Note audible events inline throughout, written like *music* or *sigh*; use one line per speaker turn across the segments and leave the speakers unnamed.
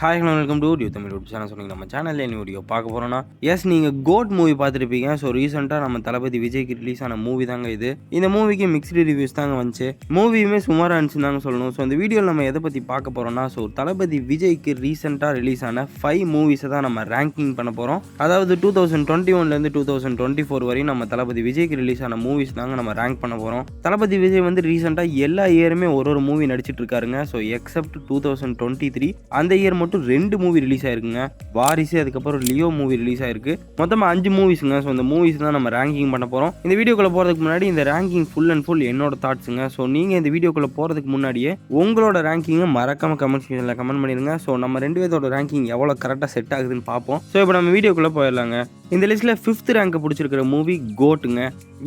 Hi hello welcome to டியூ Tamil YouTube channel சொன்னீங்க நம்ம சேனலில் என்ன வீடியோ பார்க்க போகிறோம்னா எஸ் நீங்கள் கோட் மூவி பார்த்துருப்பீங்க. ஸோ ரீசெண்டாக நம்ம தளபதி விஜய்க்கு ரிலீஸ் ஆன மூவி தாங்க இது. இந்த மூவிக்கு மிக்ஸ்டு ரிவ்யூஸ் தாங்க வந்துச்சு. மூவியுமே சுமாராக இருந்துச்சுன்னு தாங்க சொல்லணும். ஸோ இந்த வீடியோவில் நம்ம எதை பற்றி பார்க்க போகிறோம்னா ஸோ தளபதி விஜய்க்கு ரீசெண்டாக ரிலீஸ் ஆன ஃபைவ் மூவிஸை தான் நம்ம ரேங்கிங் பண்ண போகிறோம் அதாவது டூ தௌசண்ட் டுவெண்ட்டி ஒன்லேருந்து டூ தௌசண்ட் டுவெண்ட்டி ஃபோர் வரையும் நம்ம தளபதி விஜய்க்கு ரிலீஸ் ஆன மூவிஸ் தாங்க நம்ம ரேங்க் பண்ண போகிறோம் தளபதி விஜய் வந்து ரீசெண்டாக எல்லா இயருமே ஒரு ஒரு மூவி நடிச்சிட்டு இருக்காருங்க. So except two thousand twenty three அந்த இயர் மட்டும் ரெண்டு மூவி ரிலீஸ் ஆயிருக்குங்க. வாரிசு அதுக்கப்புறம் லியோ மூவி ரிலீஸ் ஆயிருக்கு. மொத்தமாக அஞ்சு மூவிஸுங்க ஸோ இந்த மூவிஸ் தான் நம்ம ரேங்கிங் பண்ண போகிறோம் இந்த வீடியோக்குள்ளே போகிறதுக்கு முன்னாடி இந்த ரேங்கிங் ஃபுல் அண்ட் ஃபுல் என்னோட தாட்ஸுங்க ஸோ நீங்கள் இந்த வீடியோக்குள்ளே போகிறதுக்கு முன்னாடியே உங்களோட ரேங்கிங்கை மறக்காம கமெண்ட் செக்ஷனில் கமெண்ட் பண்ணிடுங்க. ஸோ நம்ம ரெண்டு பேரோட ரேங்கிங் எவ்வளோ கரெக்டாக செட் ஆகுதுன்னு பார்ப்போம். ஸோ இப்போ நம்ம வீடியோக்குள்ளே போயிடலாங்க. இந்த லிஸ்ட்டில் ஃபிஃப்த் ரேங்க் பிடிச்சிருக்கிற மூவி கோட்டுங்க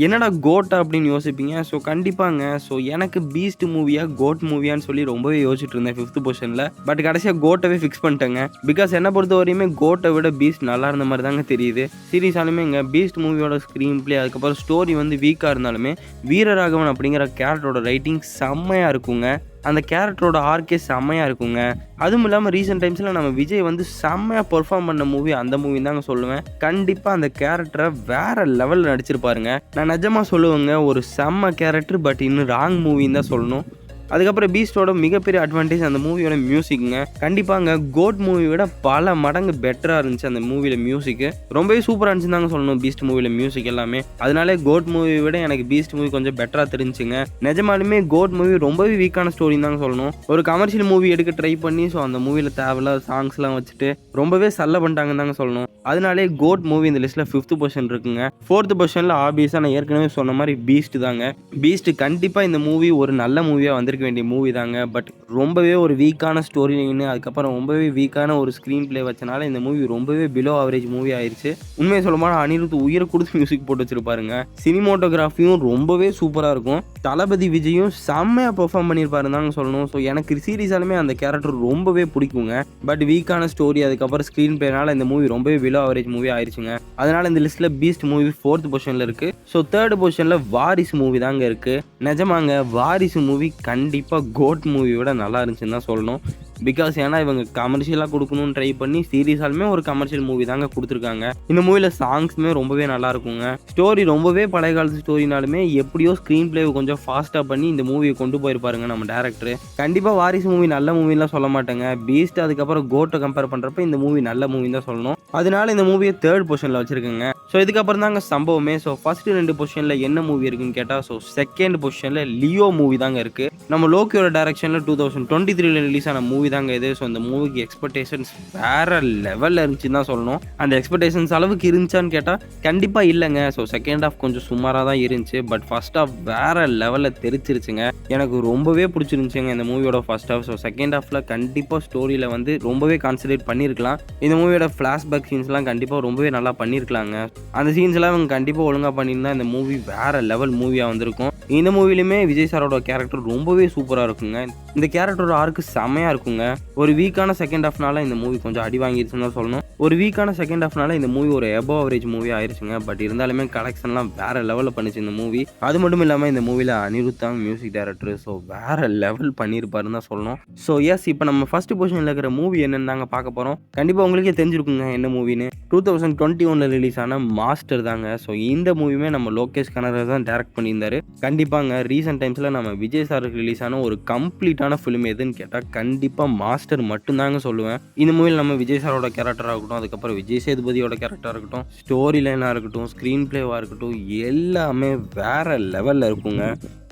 என்னடா கோட் அப்படின்னு யோசிப்பீங்க? ஸோ கண்டிப்பாங்க. ஸோ எனக்கு பீஸ்ட் மூவியா கோட் மூவியான்னு சொல்லி ரொம்பவே யோசிச்சுட்டு இருந்தேன் ஃபிஃப்த் பொசிஷனில் பட் கடைசியாக கோட்டவே ஃபிக்ஸ் பண்ணிட்டேங்க. பிகாஸ் என்னை பொறுத்த வரையுமே கோட்டை விட பீஸ்ட் நல்லா இருந்த மாதிரி தாங்க தெரியுது. சீரியஸாலுமே இங்கே பீஸ்ட் மூவியோட ஸ்க்ரீன் ப்ளே அதுக்கப்புறம் ஸ்டோரி வந்து வீக்காக இருந்தாலுமே வீரராகவன் அப்படிங்கிற கேரக்டரோட ரைட்டிங் செம்மையாக இருக்குங்க. அந்த கேரக்டரோட ஆர்கே செம்மையாக இருக்குங்க. அதுவும் இல்லாமல் ரீசெண்ட் டைம்ஸில் நம்ம விஜய் வந்து செம்மையாக பெர்ஃபார்ம் பண்ண மூவி அந்த மூவி தாங்க சொல்லுவேன். கண்டிப்பாக அந்த கேரக்டரை வேற லெவலில் நடிச்சிருப்பாருங்க. நான் நிஜமாக சொல்லுவேங்க ஒரு செம்ம கேரக்டர் பட் இன்னும் ராங் மூவின்னு தான் சொல்லணும். அதுக்கப்புறம் பீஸ்டோட மிகப்பெரிய அட்வான்டேஜ் அந்த மூவியோட மியூசிக்குங்க கண்டிப்பாங்க கோட் மூவியோட விட பல மடங்கு பெட்டராக இருந்துச்சு அந்த மூவியில் மியூசிக்கு ரொம்பவே சூப்பராக இருந்துச்சு தாங்க சொல்லணும் பீஸ்ட் மூவியில் மியூசிக் எல்லாமே. அதனாலே கோட் மூவி விட எனக்கு பீஸ்ட் மூவி கொஞ்சம் பெட்டராக தெரிஞ்சுங்க நிஜமாலுமே கோட் மூவி ரொம்பவே வீக்கான ஸ்டோரி தாங்க சொல்லணும். ஒரு கமர்ஷியல் மூவி எடுக்க ட்ரை பண்ணி ஸோ அந்த மூவியில் தேவையில்லாத சாங்ஸ்லாம் வச்சுட்டு ரொம்பவே சல்ல பண்ணிட்டாங்கன்னு தாங்க சொல்லணும். அதனாலே கோட் மூவி இந்த லிஸ்ட்டில் ஃபிஃப்த் பொசிஷன் இருக்குங்க. ஃபோர்த் பொசிஷனில் ஆபியஸாக நான் ஏற்கனவே சொன்ன மாதிரி பீஸ்ட் தாங்க. பீஸ்ட் கண்டிப்பாக இந்த மூவி ஒரு நல்ல மூவியாக வந்திருக்க. வேண்டிய மூவி தாங்க. பட் ரொம்பவே ஒரு வீக்கான ஸ்டோரி லைனு அதுக்கப்புறம் ரொம்பவே வீக்கான ஒரு ஸ்க்ரீன் ப்ளே வச்சனால இந்த மூவி ரொம்பவே பிலோ ஆவரேஜ் மூவி ஆயிடுச்சு உண்மையை சொல்லமான அனிருத் உயிரை கொடுத்து *laughs* மியூசிக் போட்டு வச்சிருப்பாருங்க. சினிமோட்டோகிராஃபியும் ரொம்பவே சூப்பராக இருக்கும். தளபதி விஜயும் செம்மையாக பெர்ஃபார்ம் பண்ணியிருப்பாருன்னு தாங்க சொல்லணும். ஸோ எனக்கு சீரியஸாலுமே அந்த கேரக்டர் ரொம்பவே பிடிக்குங்க. பட் வீக்கான ஸ்டோரி அதுக்கப்புறம் ஸ்க்ரீன் பிளேனால இந்த மூவி ரொம்பவே பிலோ ஆவரேஜ் மூவி ஆயிடுச்சுங்க அதனால இந்த லிஸ்ட்டில் பீஸ்ட் மூவி ஃபோர்த் பொசிஷனில் இருக்குது ஸோ தேர்ட் பொசிஷனில் வாரிசு மூவி தாங்க இருக்குது நிஜமாங்க வாரிசு மூவி கண்டிப்பாக கோட் மூவியோட நல்லா இருந்துச்சுன்னு தான் சொல்லணும். பிகாஸ் ஏன்னா இவங்க கமர்ஷியலாக கொடுக்கணும்னு ட்ரை பண்ணி சீரியஸாலுமே ஒரு கமர்ஷியல் மூவி தாங்க கொடுத்துருக்காங்க. இந்த மூவியில் சாங்ஸுமே ரொம்பவே நல்லா இருக்குங்க. ஸ்டோரி ரொம்பவே பழைய காலத்து ஸ்டோரினாலுமே எப்படியோ ஸ்க்ரீன் பிளேவை கொஞ்சம் ஃபாஸ்ட்டாக பண்ணி இந்த மூவியை கொண்டு போயிருப்பாருங்க நம்ம டேரக்டர் கண்டிப்பாக வாரிசு மூவி நல்ல மூவிலாம் சொல்ல மாட்டேங்க. பீஸ்ட் அதுக்கப்புறம் கோட்டை கம்பேர் பண்ணுறப்ப இந்த மூவி நல்ல மூவின்னு தான் சொல்லணும். அதனால இந்த மூவியை தேர்ட் பொசிஷனில் வச்சுருக்கேங்க. ஸோ இதுக்கப்புறம் தாங்க சம்பவமே. ஸோ ஃபர்ஸ்ட் ரெண்டு பொசிஷனில் என்ன மூவி இருக்குன்னு கேட்டால் ஸோ செகண்ட் பொசிஷனில் லியோ மூவி தாங்க இருக்குது நம்ம லோக்கியோட டேரக்ஷனில் டூ தௌசண்ட் டுவெண்ட்டி த்ரீல ரிலீஸ் ஆன மூவி தாங்க இது. ஸோ அந்த மூவிக்கு எக்ஸ்பெக்டேஷன்ஸ் வேற லெவலில் இருந்துச்சுன்னு தான் சொல்லணும். அந்த எக்ஸ்பெக்டேஷன்ஸ் அளவுக்கு இருந்துச்சான்னு கேட்டால் கண்டிப்பாக இல்லைங்க. ஸோ செகண்ட் ஆஃப் கொஞ்சம் சுமாராக தான் இருந்துச்சு. பட் ஃபர்ஸ்ட் ஆஃப் வேற லெவலில் தெரிச்சிருச்சுங்க. எனக்கு ரொம்பவே பிடிச்சிருந்துச்சுங்க இந்த மூவியோட ஃபர்ஸ்ட் ஹாஃப் ஸோ செகண்ட் ஆஃபில் கண்டிப்பாக ஸ்டோரியில் வந்து ரொம்பவே கான்சன்ட்ரேட் பண்ணியிருக்கலாம் இந்த மூவியோட ஃப்ளாஷ்பேக் சீன்ஸ்லாம் கண்டிப்பாக ரொம்பவே நல்லா பண்ணியிருக்கலாங்க அந்த சீன்ஸ்லாம் அவங்க கண்டிப்பாக ஒழுங்காக பண்ணியிருந்தா இந்த மூவி வேற லெவல் மூவியாக வந்திருக்கும். இந்த மூவிலுமே விஜய் சாரோட கேரக்டர் ரொம்பவே சூப்பராக இருக்குங்க. இந்த கேரக்டரோட ஆர்க்கு செமையாக இருக்குங்க. ஒரு வீக்கான செகண்ட் ஹாஃப்னால இந்த மூவி கொஞ்சம் அடி வாங்கிடுச்சுன்னு தான் சொல்லணும். ஒரு வீக்கான செகண்ட் ஹாஃப்னால இந்த மூவி ஒரு எபோ அவரேஜ் மூவி ஆயிருச்சுங்க. பட் இருந்தாலுமே கலெக்ஷன்லாம் வேற லெவலில் பண்ணிச்சு இந்த மூவி அது மட்டும் இல்லாமல் இந்த மூவியில் அனிருத்தாங் மியூசிக் டைரக்டர் ஸோ வேற லெவல் பண்ணியிருப்பாருன்னு தான் சொல்லணும். ஸோ எஸ் இப்போ நம்ம ஃபர்ஸ்ட் பொசிஷனில் இருக்கிற மூவி என்னென்னு தாங்க பார்க்க போகிறோம் கண்டிப்பாக உங்களுக்கே தெரிஞ்சிருக்குங்க என்ன மூவின்னு டூ தௌசண்ட் டுவெண்ட்டி ஒனில் ரிலீஸ் ஆன மாஸ்டர் தாங்க. ஸோ இந்த மூவியுமே நம்ம லோகேஷ் கனகர் தான் டேரக்ட் பண்ணியிருந்தாரு. கண்டிப்பாங்க ரீசெண்ட் டைம்ஸில் நம்ம விஜய் சாருக்கு ரிலீஸ் ஆன ஒரு கம்ப்ளீட்டான ஃபிலிம் எதுன்னு கேட்டால் கண்டிப்பாக மாஸ்டர் மட்டும்தாங்க சொல்லுவேன். இந்த மூவியில் நம்ம விஜய் சாரோட கேரக்டராக இருக்கட்டும் அதுக்கப்புறம் விஜய் சேதுபதியோட கேரக்டராக இருக்கட்டும் ஸ்டோரி லைனாக இருக்கட்டும் ஸ்க்ரீன் பிளேவாக இருக்கட்டும் எல்லாமே வேற லெவலில் இருக்குங்க.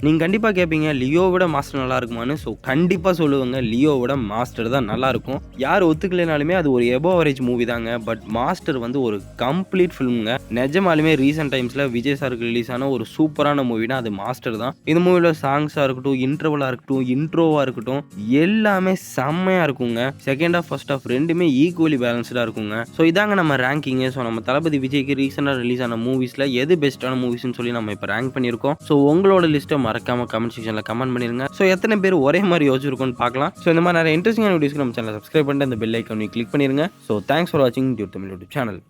நீங்கள் கண்டிப்பாக கேட்பீங்க லியோவோட மாஸ்டர் நல்லா இருக்குமான்னு ஸோ கண்டிப்பாக சொல்லுவாங்க லியோவோட மாஸ்டர் தான் நல்லாயிருக்கும் யார் ஒத்துக்கலைனாலுமே அது ஒரு எபோ அவரேஜ் மூவி தாங்க. பட் மாஸ்டர் வந்து ஒரு கம்ப்ளீட் ஃபிலிம்ங்க நிஜமாலுமே ரீசெண்ட் டைம்ஸில் விஜய் சாருக்கு ரிலீஸ் ஆன ஒரு சூப்பரான மூவினா அது மாஸ்டர் தான். இந்த மூவியில் சாங்ஸாக இருக்கட்டும் இன்டர்வலாக இருக்கட்டும் இன்ட்ரோவாக இருக்கட்டும் எல்லாமே செம்மையாக இருக்குங்க. செகண்ட் ஆஃப் ஃபர்ஸ்ட் ஆஃப் ரெண்டுமே ஈக்குவலி பேலன்ஸ்டாக இருக்குங்க. ஸோ இதாங்க நம்ம ரேங்கிங்கு ஸோ நம்ம தளபதி விஜய்க்கு ரீசெண்டாக ரிலீஸ் ஆன மூவிஸில் எது பெஸ்ட்டான மூவிஸ்னு சொல்லி நம்ம இப்போ ரேங்க் பண்ணியிருக்கோம். ஸோ உங்களோட லிஸ்ட்டை மறக்காம கமெண்ட் செக்ஷனில் கமெண்ட் பண்ணிருங்க. ஸோ எத்தனை பேர் ஒரே மாதிரி யோசிச்சிருக்கோம்னு பார்க்கலாம். ஸோ இந்த மாதிரி நிறைய இன்ட்ரெஸ்டிங்கான வீடியோஸ்க்கு நம்ம சேனல் சப்ஸ்கிரைப் பண்ணிட்டு அந்த பெல் ஐக்கன் கிளிக் பண்ணிருங்க. ஸோ தேங்க்ஸ் ஃபார் வாட்சிங் யூ தமிழ் யூடியூப் சேனல்